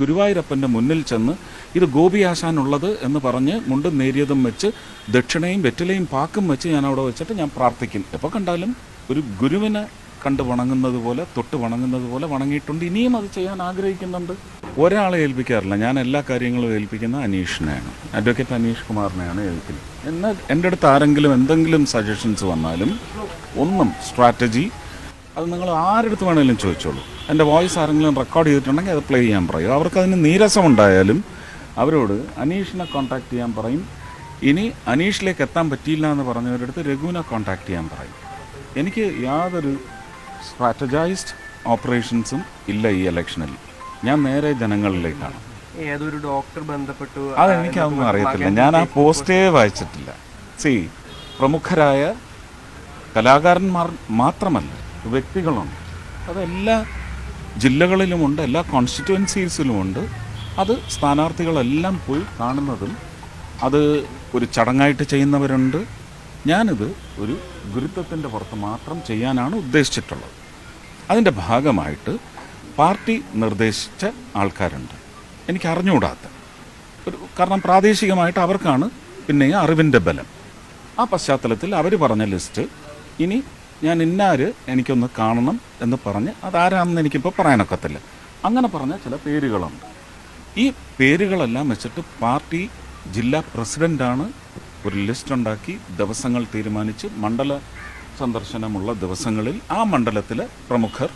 ഗുരുവായൂരപ്പന്റെ മുന്നിൽ ചെന്ന് ഇത് ഗോപി ആശാനുള്ളത് എന്ന് പറഞ്ഞ് മുണ്ടും നേരിയതും വെച്ച് ദക്ഷിണയും വെറ്റിലയും പാക്കും വെച്ച് ഞാൻ അവിടെ വെച്ചിട്ട് ഞാൻ പ്രാർത്ഥിക്കും. എപ്പോൾ കണ്ടാലും ഒരു ഗുരുവിനെ കണ്ട് വണങ്ങുന്നത് പോലെ തൊട്ട് വണങ്ങുന്നത് പോലെ വണങ്ങിയിട്ടുണ്ട്. ഇനിയും അത് ചെയ്യാൻ ആഗ്രഹിക്കുന്നുണ്ട്. ഒരാളെ ഏൽപ്പിക്കാറില്ല. ഞാൻ എല്ലാ കാര്യങ്ങളും ഏൽപ്പിക്കുന്ന അനീഷിനെയാണ്. അഡ്വക്കേറ്റ് അനീഷ് കുമാറിനെയാണ് ഏൽപ്പിക്കുന്നത്. എന്നാൽ എന്റെ അടുത്ത് ആരെങ്കിലും എന്തെങ്കിലും സജഷൻസ് വന്നാലും ഒന്നും സ്ട്രാറ്റജി അത് നിങ്ങൾ ആരെടുത്ത് വേണമെങ്കിലും ചോദിച്ചോളൂ. എന്റെ വോയിസ് ആരെങ്കിലും റെക്കോർഡ് ചെയ്തിട്ടുണ്ടെങ്കിൽ അത് പ്ലേ ചെയ്യാൻ പറയും. അവർക്ക് അതിന് നീരസമുണ്ടായാലും അവരോട് അനീഷിനെ കോൺടാക്ട് ചെയ്യാൻ പറയും. ഇനി അനീഷിലേക്ക് എത്താൻ പറ്റിയില്ല എന്ന് പറഞ്ഞവരടുത്ത് രഘുവിനെ കോൺടാക്ട് ചെയ്യാൻ പറയും. എനിക്ക് യാതൊരു സ്ട്രാറ്റജൈസ്ഡ് ഓപ്പറേഷൻസും ഇല്ല ഈ ഇലക്ഷനിൽ. ഞാൻ നേരെ ജനങ്ങളിലേക്കാണ്. ഏതൊരു ഡോക്ടർ ബന്ധപ്പെട്ടു? അതെനിക്കതൊന്നും അറിയത്തില്ല. ഞാൻ ആ പോസ്റ്റേ വായിച്ചിട്ടില്ല. സി പ്രമുഖരായ കലാകാരന്മാർ മാത്രമല്ല വ്യക്തികളുണ്ട്. എല്ലാ ജില്ലകളിലുമുണ്ട് എല്ലാ കോൺസ്റ്റിറ്റുവൻസീസിലുമുണ്ട് അത് സ്ഥാനാർത്ഥികളെല്ലാം പോയി കാണുന്നതും അത് ഒരു ചടങ്ങായിട്ട് ചെയ്യുന്നവരുണ്ട്. ഞാനിത് ഒരു ഗുരുത്വത്തിന്റെ പുറത്ത് മാത്രം ചെയ്യാനാണ് ഉദ്ദേശിച്ചിട്ടുള്ളത്. അതിന്റെ ഭാഗമായിട്ട് പാർട്ടി നിർദ്ദേശിച്ച ആൾക്കാരുണ്ട്. എനിക്ക് അറിഞ്ഞുകൂടാത്ത ഒരു കാരണം പ്രാദേശികമായിട്ട് അവർക്കാണ് പിന്നെ അറിവിന്റെ ബലം. ആ പശ്ചാത്തലത്തിൽ അവർ പറഞ്ഞ ലിസ്റ്റ് ഇനി ഞാൻ ഇന്നാര് എനിക്കൊന്ന് കാണണം എന്ന് പറഞ്ഞ് അതാരാണെന്ന് എനിക്കിപ്പോൾ പറയാനൊക്കത്തില്ല. അങ്ങനെ പറഞ്ഞ ചില പേരുകളുണ്ട്. ഈ പേരുകളെല്ലാം വെച്ചിട്ട് പാർട്ടി ജില്ലാ പ്രസിഡന്റാണ് ഒരു ലിസ്റ്റ് ഉണ്ടാക്കി ദിവസങ്ങൾ തീരുമാനിച്ച് മണ്ഡല സന്ദർശനമുള്ള ദിവസങ്ങളിൽ ആ മണ്ഡലത്തിലെ പ്രമുഖർ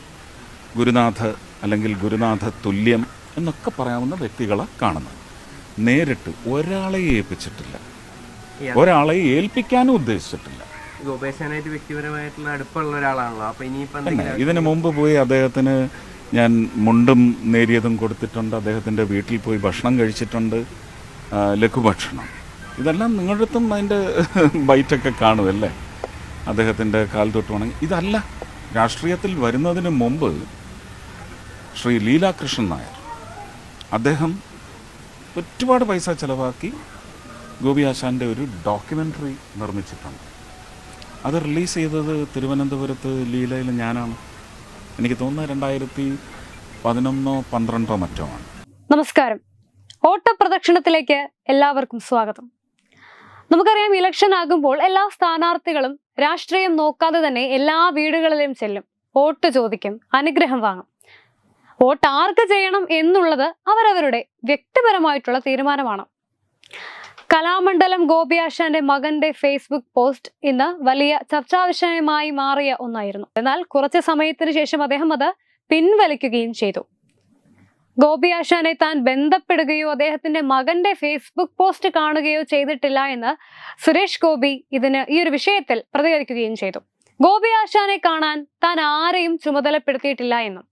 ഗുരുനാഥ അല്ലെങ്കിൽ ഗുരുനാഥ തുല്യം എന്നൊക്കെ പറയാവുന്ന വ്യക്തികളെ കാണുന്നത്. നേരിട്ട് ഒരാളെ ഏൽപ്പിച്ചിട്ടില്ല ഒരാളെ ഏൽപ്പിക്കാനും ഉദ്ദേശിച്ചിട്ടില്ല. ഗോപേശാനായിട്ട് വ്യക്തിപരമായിട്ടുള്ള അടുപ്പമുള്ള ഒരാളാണല്ലോ. അപ്പൊ ഇനിയിപ്പോ ഇതിനു മുമ്പ് പോയി അദ്ദേഹത്തിന് ഞാൻ മുണ്ടും നേരിയതും കൊടുത്തിട്ടുണ്ട്. അദ്ദേഹത്തിന്റെ വീട്ടിൽ പോയി ഭക്ഷണം കഴിച്ചിട്ടുണ്ട്. ലഘുഭക്ഷണം. ഇതെല്ലാം നിങ്ങളുടെ അടുത്തും അതിന്റെ ബൈറ്റൊക്കെ കാണുമല്ലേ അദ്ദേഹത്തിന്റെ കാൽ തൊട്ട് വണങ്ങി ഇതല്ല. രാഷ്ട്രീയത്തിൽ വരുന്നതിന് മുമ്പ് ശ്രീ ലീലാകൃഷ്ണൻ നായർ അദ്ദേഹം ഒരുപാട് പൈസ ചിലവാക്കി ഗോപി ആശാന്റെ ഒരു ഡോക്യുമെന്ററി നിർമ്മിച്ചിട്ടുണ്ട്. അത് റിലീസ് ചെയ്തത് തിരുവനന്തപുരത്ത് ലീലയിൽ ഞാനാണ്. എനിക്ക് തോന്നുന്നത് രണ്ടായിരത്തി പതിനൊന്നോ പന്ത്രണ്ടോ മറ്റോ ആണ്. നമസ്കാരം. ഓട്ടപ്രദക്ഷിണത്തിലേക്ക് എല്ലാവർക്കും സ്വാഗതം. നമുക്കറിയാം ഇലക്ഷൻ ആകുമ്പോൾ എല്ലാ സ്ഥാനാർത്ഥികളും രാഷ്ട്രീയം നോക്കാതെ തന്നെ എല്ലാ വീടുകളിലും ചെല്ലും. വോട്ട് ചോദിക്കും അനുഗ്രഹം വാങ്ങും. വോട്ട് ആർക്ക് ചെയ്യണം എന്നുള്ളത് അവരവരുടെ വ്യക്തിപരമായിട്ടുള്ള തീരുമാനമാണ്. കലാമണ്ഡലം ഗോപിയാശാന്റെ മകന്റെ ഫേസ്ബുക്ക് പോസ്റ്റ് ഇന്ന് വലിയ ചർച്ചാ വിഷയമായി മാറിയ ഒന്നായിരുന്നു. എന്നാൽ കുറച്ച് സമയത്തിന് ശേഷം അദ്ദേഹം അത് പിൻവലിക്കുകയും ചെയ്തു. ഗോപിയാശാനെ താൻ ബന്ധപ്പെടുകയോ അദ്ദേഹത്തിന്റെ മകന്റെ ഫേസ്ബുക്ക് പോസ്റ്റ് കാണുകയോ ചെയ്തിട്ടില്ല എന്ന് സുരേഷ് ഗോപി ഇതിന് ഈ ഒരു വിഷയത്തിൽ പ്രതികരിക്കുകയും ചെയ്തു. ഗോപി ആശാനെ കാണാൻ താൻ ആരെയും ചുമതലപ്പെടുത്തിയിട്ടില്ല എന്നും.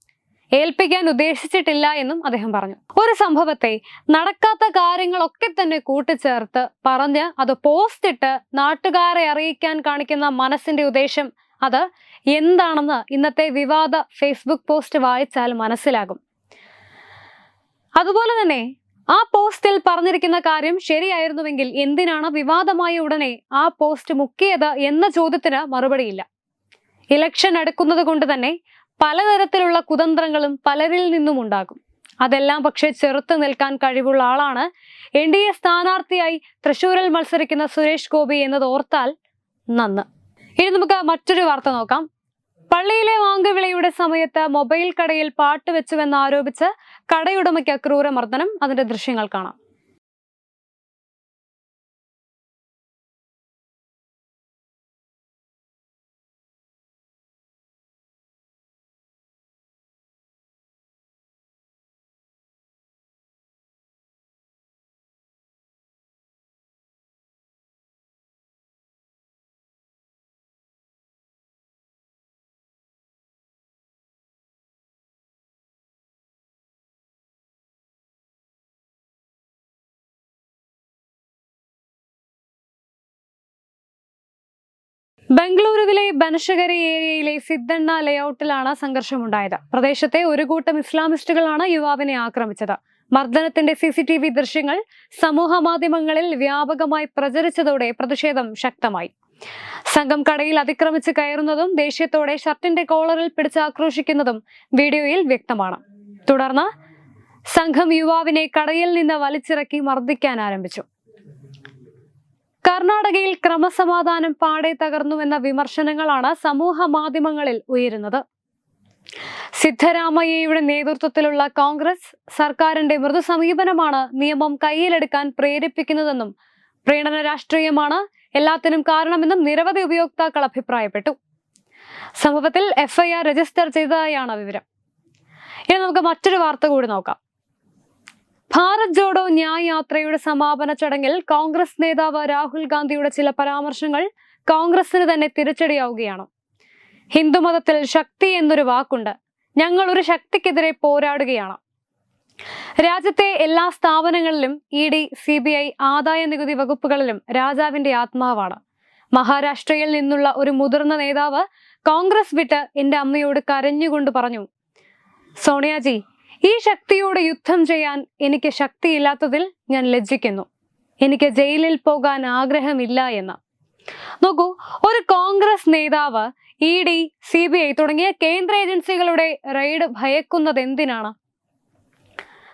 ഏൽപ്പിക്കാൻ ഉദ്ദേശിച്ചിട്ടില്ല എന്നും അദ്ദേഹം പറഞ്ഞു. ഒരു സംഭവത്തെ നടക്കാത്ത കാര്യങ്ങളൊക്കെ തന്നെ കൂട്ടിച്ചേർത്ത് പറഞ്ഞ് അത് പോസ്റ്റ് ഇട്ട് നാട്ടുകാരെ അറിയിക്കാൻ കാണിക്കുന്ന മനസ്സിന്റെ ഉദ്ദേശം അത് എന്താണെന്ന് ഇന്നത്തെ വിവാദ ഫേസ്ബുക്ക് പോസ്റ്റ് വായിച്ചാൽ മനസ്സിലാകും. അതുപോലെ തന്നെ ആ പോസ്റ്റിൽ പറഞ്ഞിരിക്കുന്ന കാര്യം ശരിയായിരുന്നുവെങ്കിൽ എന്തിനാണ് വിവാദമായ ഉടനെ ആ പോസ്റ്റ് മുക്കിയത് എന്ന ചോദ്യത്തിന് മറുപടിയില്ല. ഇലക്ഷൻ അടുക്കുന്നത് കൊണ്ട് തന്നെ പലതരത്തിലുള്ള കുതന്ത്രങ്ങളും പലരിൽ നിന്നും ഉണ്ടാകും. അതെല്ലാം പക്ഷേ ചെറുത്ത് നിൽക്കാൻ കഴിവുള്ള ആളാണ് എൻ ഡി എ സ്ഥാനാർത്ഥിയായി തൃശൂരിൽ മത്സരിക്കുന്ന സുരേഷ് ഗോപി എന്നത് ഓർത്താൽ നന്ന്. ഇനി നമുക്ക് മറ്റൊരു വാർത്ത നോക്കാം. പള്ളിയിലെ വാങ്കുവിളയുടെ സമയത്ത് മൊബൈൽ കടയിൽ പാട്ട് വെച്ചുവെന്ന് ആരോപിച്ച് കടയുടമയ്ക്ക് ക്രൂരമർദ്ദനം. അതിന്റെ ദൃശ്യങ്ങൾ കാണാം. ബംഗളൂരുവിലെ ബനശകരി ഏരിയയിലെ സിദ്ധണ്ണ ലേഔട്ടിലാണ് സംഘർഷമുണ്ടായത്. പ്രദേശത്തെ ഒരു കൂട്ടം ഇസ്ലാമിസ്റ്റുകളാണ് യുവാവിനെ ആക്രമിച്ചത്. മർദ്ദനത്തിന്റെ സി സി ടി വി ദൃശ്യങ്ങൾ സമൂഹ മാധ്യമങ്ങളിൽ വ്യാപകമായി പ്രചരിച്ചതോടെ പ്രതിഷേധം ശക്തമായി. സംഘം കടയിൽ അതിക്രമിച്ച് കയറുന്നതും ദേഷ്യത്തോടെ ഷർട്ടിന്റെ കോളറിൽ പിടിച്ച് ആക്രോശിക്കുന്നതും വീഡിയോയിൽ വ്യക്തമാണ്. തുടർന്ന് സംഘം യുവാവിനെ കടയിൽ നിന്ന് വലിച്ചിറക്കി മർദ്ദിക്കാൻ ആരംഭിച്ചു. കർണാടകയിൽ ക്രമസമാധാനം പാടെ തകർന്നുവെന്ന വിമർശനങ്ങളാണ് സമൂഹ മാധ്യമങ്ങളിൽ ഉയരുന്നത്. സിദ്ധരാമയ്യയുടെ നേതൃത്വത്തിലുള്ള കോൺഗ്രസ് സർക്കാരിന്റെ മൃദു സമീപനമാണ് നിയമം കയ്യിലെടുക്കാൻ പ്രേരിപ്പിക്കുന്നതെന്നും പ്രീണന രാഷ്ട്രീയമാണ് എല്ലാത്തിനും കാരണമെന്നും നിരവധി ഉപയോക്താക്കൾ അഭിപ്രായപ്പെട്ടു. സംഭവത്തിൽ എഫ്ഐആർ രജിസ്റ്റർ ചെയ്തതായാണ് വിവരം. ഇനി നമുക്ക് മറ്റൊരു വാർത്ത കൂടി നോക്കാം. ഭാരത് ജോഡോ ന്യായ് യാത്രയുടെ സമാപന ചടങ്ങിൽ കോൺഗ്രസ് നേതാവ് രാഹുൽ ഗാന്ധിയുടെ ചില പരാമർശങ്ങൾ കോൺഗ്രസിന് തന്നെ തിരിച്ചടിയാവുകയാണ്. ഹിന്ദുമതത്തിൽ ശക്തി എന്നൊരു വാക്കുണ്ട്. ഞങ്ങൾ ഒരു ശക്തിക്കെതിരെ പോരാടുകയാണ്. രാജ്യത്തെ എല്ലാ സ്ഥാപനങ്ങളിലും E D C B I ആദായ നികുതി വകുപ്പുകളിലും രാജാവിന്റെ ആത്മാവാണ്. മഹാരാഷ്ട്രയിൽ നിന്നുള്ള ഒരു മുതിർന്ന നേതാവ് കോൺഗ്രസ് വിട്ട് എന്റെ അമ്മയോട് കരഞ്ഞുകൊണ്ട് പറഞ്ഞു സോണിയാജി ഈ ശക്തിയോട് യുദ്ധം ചെയ്യാൻ എനിക്ക് ശക്തിയില്ലാത്തതിൽ ഞാൻ ലജ്ജിക്കുന്നു. എനിക്ക് ജയിലിൽ പോകാൻ ആഗ്രഹമില്ല എന്ന്. നോക്കൂ ഒരു കോൺഗ്രസ് നേതാവ് E D C B I തുടങ്ങിയ കേന്ദ്ര ഏജൻസികളുടെ റെയ്ഡ് ഭയക്കുന്നത് എന്തിനാണ്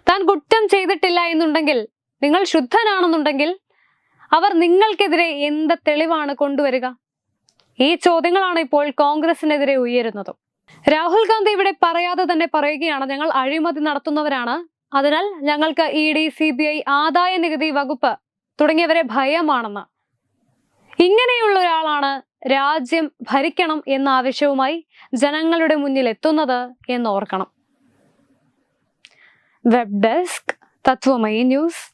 താൻ കുറ്റം ചെയ്തിട്ടില്ല എന്നുണ്ടെങ്കിൽ നിങ്ങൾ ശുദ്ധനാണെന്നുണ്ടെങ്കിൽ അവർ നിങ്ങൾക്കെതിരെ എന്ത് തെളിവാണ് കൊണ്ടുവരിക? ഈ ചോദ്യങ്ങളാണ് ഇപ്പോൾ കോൺഗ്രസിനെതിരെ ഉയരുന്നത്. രാഹുൽ ഗാന്ധി ഇവിടെ പറയാതെ തന്നെ പറയുകയാണ് ഞങ്ങൾ അഴിമതി നടത്തുന്നവരാണ്. അതിനാൽ ഞങ്ങൾക്ക് E D C B I ആദായ നികുതി വകുപ്പ് തുടങ്ങിയവരെ ഭയമാണെന്ന്. ഇങ്ങനെയുള്ള ഒരാളാണ് രാജ്യം ഭരിക്കണം എന്ന ആവശ്യവുമായി ജനങ്ങളുടെ മുന്നിൽ എത്തുന്നത് എന്ന് ഓർക്കണം. Web desk Tatwamayi news.